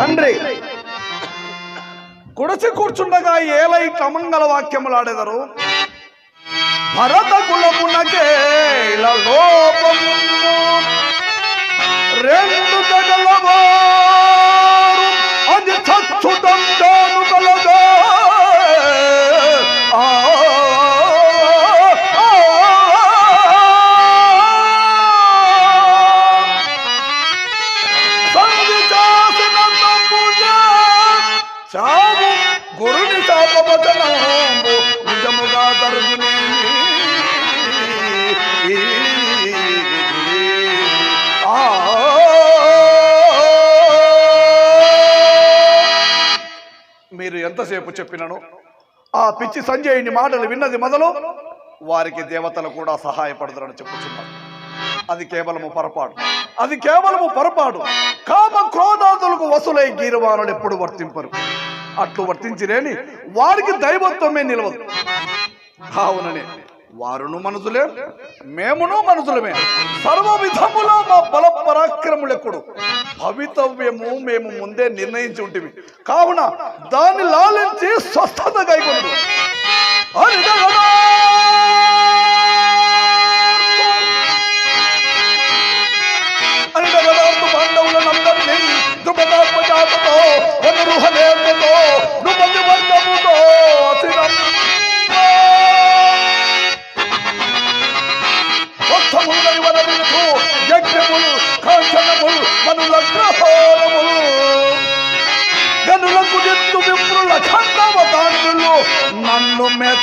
తండ్రి. కుడచి కూర్చుండగా ఏలై క్రమంగల వాక్యములాడెదరు. భరత కులమునకే లోపము చావు. గురుని శాపవచనంబు నిజముగా జరుగునేమి మీరు ఎంతసేపు చెప్పినను? ఆ పిచ్చి సంజయుని మాటలు విన్నది మొదలు వారికి దేవతలు కూడా సహాయపడతారని చెప్పుచున్నారు అది కేవలము పొరపాటు. అది కేవలము పొరపాటు. కామ క్రోధాదులకు వసులై గీరవానులు ఎప్పుడు వర్తింపరు. అట్లు వర్తించిరేని వారికి దైవత్వమే నిలవదు. కావుననే వారును మనుషులే మేమును మనుషులమే సర్వ విధములో మా బల పరాక్రములెక్కుడు భవితవ్యము మేము ముందే నిర్ణయించి ఉంటుంది కావున దాన్ని లాలించి స్వస్థ चित्त विप्र लखंडा बतान मिलो नन्नो में